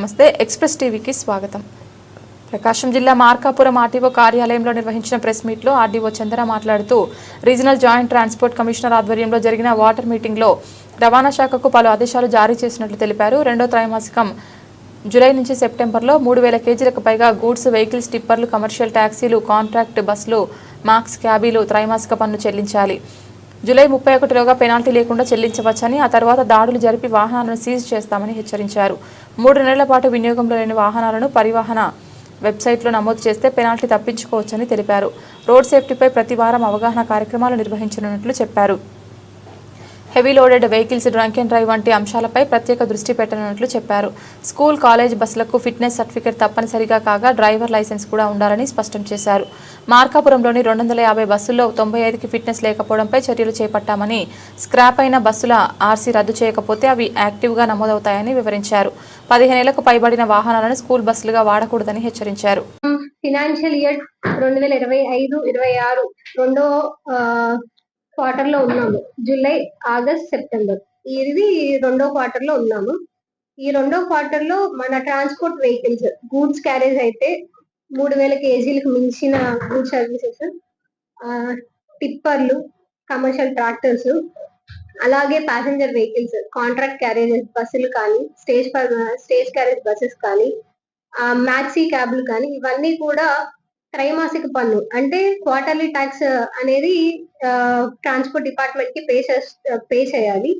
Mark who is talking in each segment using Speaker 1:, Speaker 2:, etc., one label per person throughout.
Speaker 1: నమస్తే ఎక్స్ప్రెస్ టీవీకి స్వాగతం. ప్రకాశం జిల్లా మార్కాపురం ఆర్టీఓ కార్యాలయంలో నిర్వహించిన ప్రెస్ మీట్లో ఆర్డీఓ చంద్ర మాట్లాడుతూ రీజనల్ జాయింట్ ట్రాన్స్పోర్ట్ కమిషనర్ ఆధ్వర్యంలో జరిగిన వాటర్ మీటింగ్లో రవాణా శాఖకు పలు ఆదేశాలు జారీ చేసినట్లు తెలిపారు. రెండో త్రైమాసికం జూలై నుంచి సెప్టెంబర్లో మూడు వేల కేజీలకు పైగా గూడ్స్ వెహికల్స్ టిప్పర్లు కమర్షియల్ ట్యాక్సీలు కాంట్రాక్ట్ బస్సులు మాక్స్ క్యాబీలు త్రైమాసిక పన్ను చెల్లించాలి. జూలై ముప్పై ఒకటిలోగా పెనాల్టీ లేకుండా చెల్లించవచ్చని ఆ తర్వాత దాడులు జరిపి వాహనాలను సీజ్ చేస్తామని హెచ్చరించారు. మూడు నెలల పాటు వినియోగంలో లేని వాహనాలను పరివాహన వెబ్సైట్లో నమోదు చేస్తే పెనాల్టీ తప్పించుకోవచ్చని తెలిపారు. రోడ్ సేఫ్టీపై ప్రతి వారం అవగాహన కార్యక్రమాలు నిర్వహించనున్నట్లు చెప్పారు. Heavy loaded vehicles drunk and drive వంటి అంశాలపై ప్రత్యేక దృష్టి పెట్టనున్నట్లు చెప్పారు. స్కూల్ కాలేజ్ బస్సులకు ఫిట్నెస్ సర్టిఫికేట్ తప్పనిసరిగా కాగా డ్రైవర్ లైసెన్స్ కూడా ఉండాలని స్పష్టం చేశారు. మార్కాపురంలోని రెండు వందల యాభై బస్సుల్లో తొంభై ఐదుకి ఫిట్నెస్ లేకపోవడంపై చర్యలు చేపట్టామని స్క్రాప్ అయిన బస్సుల ఆర్సీ రద్దు చేయకపోతే అవి యాక్టివ్గా నమోదవుతాయని వివరించారు. పదిహేనేళ్ళకు పైబడిన వాహనాలను స్కూల్ బస్సులుగా వాడకూడదని హెచ్చరించారు.
Speaker 2: ఫినాన్షియల్ ఇయర్ రెండు వేల ఇరవై ఐదు ఇరవై ఆరు రెండో క్వార్టర్లో ఉన్నాము. July August September. ఇది రెండో క్వార్టర్లో ఉన్నాము. ఈ రెండో క్వార్టర్లో మన ట్రాన్స్పోర్ట్ వెహికల్స్ గూడ్స్ క్యారేజ్ అయితే మూడు వేల కేజీలకు మించిన గూడ్స్ సర్వీసెస్ టిప్పర్లు కమర్షియల్ ట్రాక్టర్స్ అలాగే ప్యాసింజర్ వెహికల్స్ కాంట్రాక్ట్ క్యారేజెస్ బస్సులు కానీ స్టేజ్ స్టేజ్ క్యారేజ్ బస్సెస్ కానీ మ్యాక్సీ క్యాబ్లు కానీ ఇవన్నీ కూడా త్రైమాసిక పన్ను అంటే క్వార్టర్లీ ట్యాక్స్ అనేది ట్రాన్స్పోర్ట్ డిపార్ట్మెంట్కి పే పే చేయాలి.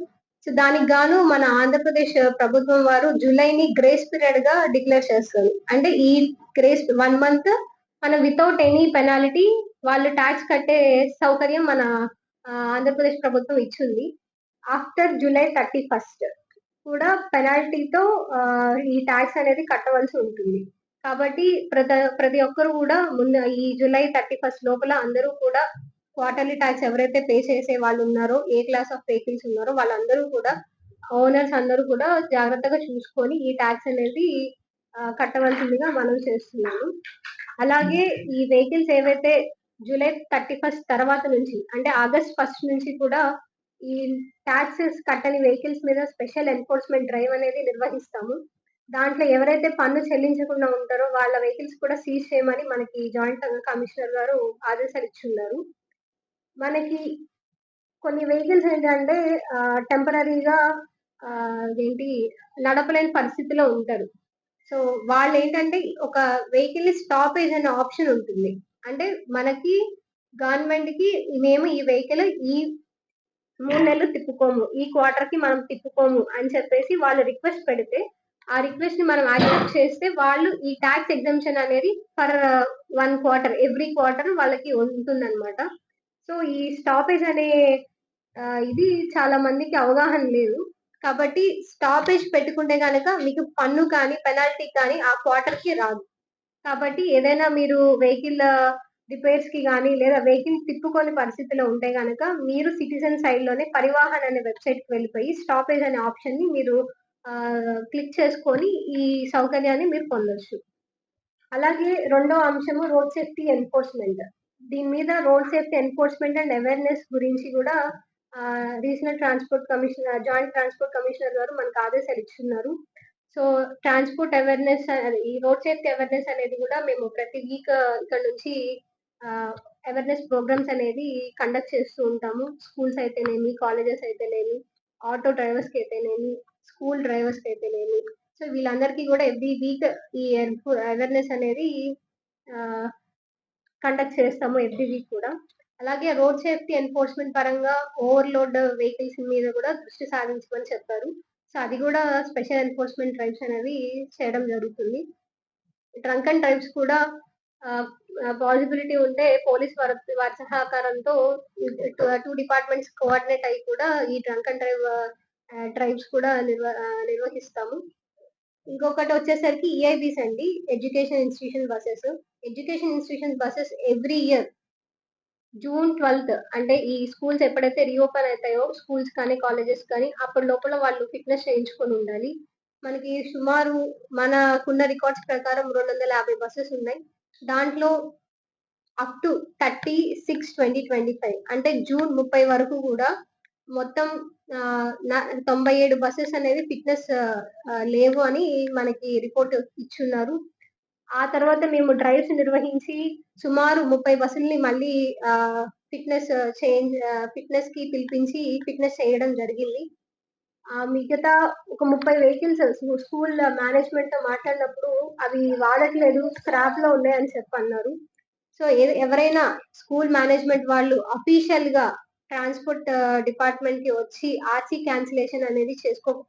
Speaker 2: సో దానికి గాను మన ఆంధ్రప్రదేశ్ ప్రభుత్వం వారు జూలైని గ్రేస్ పీరియడ్గా డిక్లేర్ చేస్తారు. అంటే ఈ గ్రేస్ వన్ మంత్ మన వితౌట్ ఎనీ పెనాలిటీ వాళ్ళు ట్యాక్స్ కట్టే సౌకర్యం మన ఆంధ్రప్రదేశ్ ప్రభుత్వం ఇచ్చింది. ఆఫ్టర్ జూలై థర్టీ ఫస్ట్ కూడా పెనాల్టీతో ఈ ట్యాక్స్ అనేది కట్టవలసి ఉంటుంది. కాబట్టి ప్రతి ప్రతి ఒక్కరు కూడా ముందు ఈ జూలై థర్టీ ఫస్ట్ లోపల అందరూ కూడా క్వార్టర్లీ ట్యాక్స్ ఎవరైతే పే చేసే వాళ్ళు ఉన్నారో ఏ క్లాస్ ఆఫ్ వెహికల్స్ ఉన్నారో వాళ్ళందరూ కూడా ఓనర్స్ అందరూ కూడా జాగ్రత్తగా చూసుకొని ఈ ట్యాక్స్ అనేది కట్టవలసిందిగా మనం చేస్తున్నాము. అలాగే ఈ వెహికల్స్ ఏవైతే జూలై థర్టీ ఫస్ట్ తర్వాత నుంచి అంటే ఆగస్ట్ ఫస్ట్ నుంచి కూడా ఈ ట్యాక్సెస్ కట్టని వెహికల్స్ మీద స్పెషల్ ఎన్ఫోర్స్మెంట్ డ్రైవ్ అనేది నిర్వహిస్తాము. దాంట్లో ఎవరైతే పన్ను చెల్లించకుండా ఉంటారో వాళ్ళ వెహికల్స్ కూడా సీజ్ చేయమని మనకి జాయింట్ కమిషనర్ గారు ఆదేశాలు ఇచ్చున్నారు మనకి కొన్ని వెహికల్స్ ఏంటంటే టెంపరీగా ఏంటి నడపలేని పరిస్థితిలో ఉంటారు. సో వాళ్ళు ఏంటంటే ఒక వెహికల్ స్టాపేజ్ అనే ఆప్షన్ ఉంటుంది. అంటే మనకి గవర్నమెంట్కి మేము ఈ వెహికల్ ఈ మూడు నెలలు తిప్పుకోము ఈ క్వార్టర్కి మనం తిప్పుకోము అని చెప్పేసి వాళ్ళు రిక్వెస్ట్ పెడితే ఆ రిక్వెస్ట్ని మనం యాక్సెప్ట్ చేస్తే వాళ్ళు ఈ ట్యాక్స్ ఎగ్జామ్షన్ అనేది for one quarter every quarter వాళ్ళకి ఉంటుంది సో ఈ స్టాపేజ్ అనే uh, ఇది చాలా మందికి అవగాహన లేదు. కాబట్టి స్టాపేజ్ పెట్టుకుంటే కనుక మీకు పన్ను కానీ పెనాల్టీ కానీ ఆ క్వార్టర్కి రాదు. కాబట్టి ఏదైనా మీరు వెహికల్ రిపేర్స్ uh, కి కానీ లేదా వెహికల్ తిప్పుకొని పరిస్థితిలో ఉంటే కనుక మీరు సిటిజన్ సైడ్లోనే పరివాహన్ అనే వెబ్సైట్కి వెళ్ళిపోయి స్టాపేజ్ అనే ఆప్షన్ని మీరు క్లిక్ చేసుకొని ఈ సౌకర్యాన్ని మీరు పొందొచ్చు. అలాగే రెండో అంశము రోడ్ సేఫ్టీ ఎన్ఫోర్స్మెంట్. దీని మీద road safety enforcement and awareness గురించి కూడా regional transport commissioner joint transport commissioner గారు మనకు ఆదేశాలు ఇచ్చున్నారు. సో ట్రాన్స్పోర్ట్ అవేర్నెస్ ఈ రోడ్ సేఫ్టీ అవేర్నెస్ అనేది కూడా మేము ప్రతి వీక్ ఇక్కడ నుంచి అవేర్నెస్ ప్రోగ్రామ్స్ అనేది కండక్ట్ చేస్తూ ఉంటాము. స్కూల్స్ అయితేనేమి కాలేజెస్ అయితేనేమి ఆటో డ్రైవర్స్కి అయితేనేమి స్కూల్ డ్రైవర్స్ అయితే లేని సో వీళ్ళందరికీ కూడా ఎవ్రీ వీక్ ఈ అవేర్నెస్ అనేది కండక్ట్ చేస్తాము ఎవ్రీ వీక్ కూడా. అలాగే రోడ్ సేఫ్టీ ఎన్ఫోర్స్మెంట్ పరంగా ఓవర్లోడ్ వెహికల్స్ మీద కూడా దృష్టి సాధించమని చెప్పారు. సో అది కూడా స్పెషల్ ఎన్ఫోర్స్మెంట్ డ్రైవ్స్ అనేవి చేయడం జరుగుతుంది. డ్రంక్ అండ్ డ్రైవ్స్ కూడా పాసిబిలిటీ ఉంటే పోలీస్ వారి వారి సహకారంతో టూ డిపార్ట్మెంట్స్ కోఆర్డినేట్ అయ్యి కూడా ఈ డ్రంక్ అండ్ డ్రైవ్ ట్రైబ్స్ కూడా నిర్వ నిర్వహిస్తాము. ఇంకొకటి వచ్చేసరికి ఈఐబీస్ అండి education institution buses education institution buses every year June twelfth అంటే ఈ స్కూల్స్ ఎప్పుడైతే రీఓపెన్ అవుతాయో స్కూల్స్ కానీ కాలేజెస్ కానీ అప్పటి లోపల వాళ్ళు ఫిట్నెస్ చేయించుకొని ఉండాలి. మనకి సుమారు మనకున్న రికార్డ్స్ ప్రకారం రెండు వందల యాభై బస్సెస్ ఉన్నాయి. దాంట్లో up to thirty six twenty twenty five అంటే జూన్ ముప్పై వరకు కూడా మొత్తం ఆ, నా- తొంభై ఏడు బస్సెస్ అనేది ఫిట్నెస్ లేవు అని మనకి రిపోర్ట్ ఇచ్చున్నారు. ఆ తర్వాత మేము డ్రైవ్స్ నిర్వహించి సుమారు ముప్పై బస్సుల్ని మళ్ళీ ఫిట్నెస్ చేంజ్ ఫిట్నెస్కి పిలిపించి ఫిట్నెస్ చేయడం జరిగింది. ఆ మిగతా ఒక ముప్పై వెహికల్స్ స్కూల్ మేనేజ్మెంట్తో మాట్లాడినప్పుడు అవి వాడట్లేదు స్క్రాప్లో ఉన్నాయని చెప్పి అన్నారు సో ఎవరైనా స్కూల్ మేనేజ్మెంట్ వాళ్ళు అఫీషియల్గా ట్రాన్స్పోర్ట్ డిపార్ట్మెంట్కి వచ్చి ఆర్సీ క్యాన్సిలేషన్ అనేది చేసుకోకపోతే